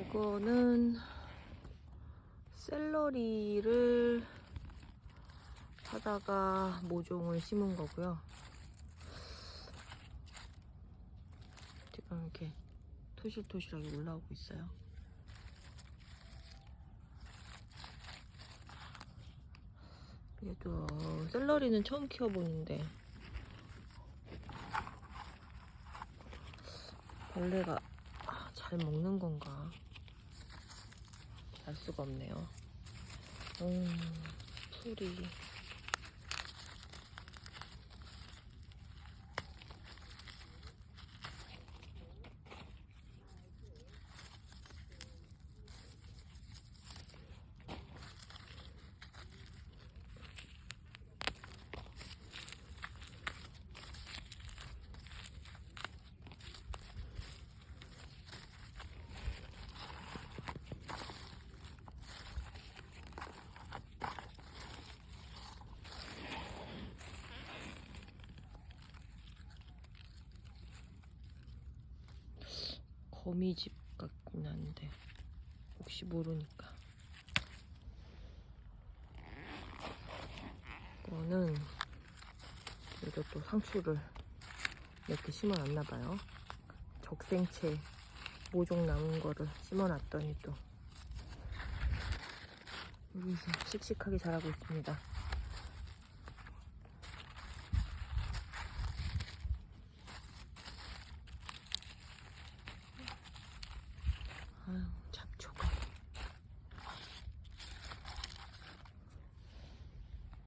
이거는 샐러리를 하다가 모종을 심은 거고요. 지금 이렇게 토실토실하게 올라오고 있어요. 얘도 샐러리는 처음 키워보는데 벌레가 아, 잘 먹는 건가? 알 수가 없네요. 음, 풀이. 거미집 같긴 한데 혹시 모르니까. 이거는 그래도 또 상추를 이렇게 심어놨나 봐요. 적생채 모종 남은 거를 심어놨더니 또 여기서 씩씩하게 자라고 있습니다 clown.